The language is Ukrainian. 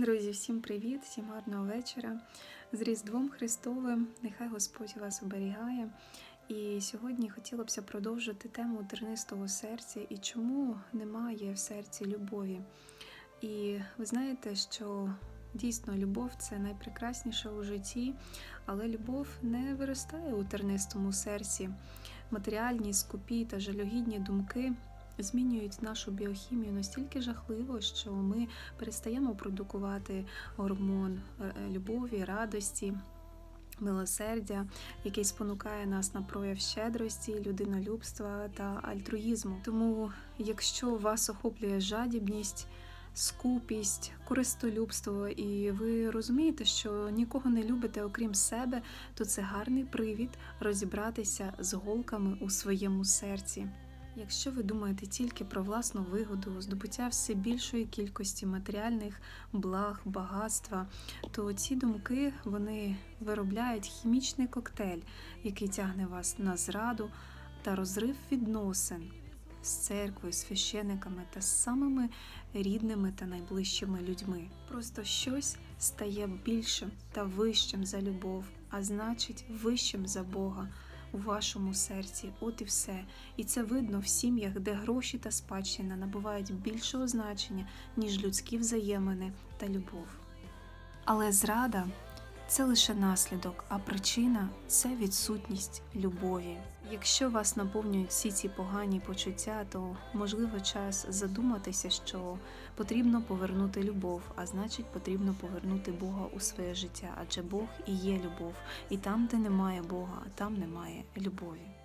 Друзі, всім привіт, всім гарного вечора. З Різдвом Христовим, нехай Господь вас оберігає. І сьогодні хотілося б продовжити тему тернистого серця і чому немає в серці любові. І ви знаєте, що дійсно любов це найпрекрасніше у житті, але любов не виростає у тернистому серці. Матеріальні, скупі та жалюгідні думки змінюють нашу біохімію настільки жахливо, що ми перестаємо продукувати гормон е, любові, радості. Милосердя, який спонукає нас на прояв щедрості, людинолюбства та альтруїзму. Тому, якщо вас охоплює жадібність, скупість, користолюбство, і ви розумієте, що нікого не любите, окрім себе, то це гарний привід розібратися з голками у своєму серці. Якщо ви думаєте тільки про власну вигоду, здобуття все більшої кількості матеріальних благ, багатства, то ці думки вони виробляють хімічний коктейль, який тягне вас на зраду та розрив відносин з церквою, священиками та з самими рідними та найближчими людьми. Просто щось стає більшим та вищим за любов, а значить, вищим за Бога у вашому серці. От і все. І це видно в сім'ях, де гроші та спадщина набувають більшого значення, ніж людські взаємини та любов. Але зрада це лише наслідок, а причина це відсутність любові. Якщо вас наповнюють всі ці погані почуття, то можливо час задуматися, що потрібно повернути любов, а значить, потрібно повернути Бога у своє життя, адже Бог і є любов, і там, де немає Бога, там немає любові.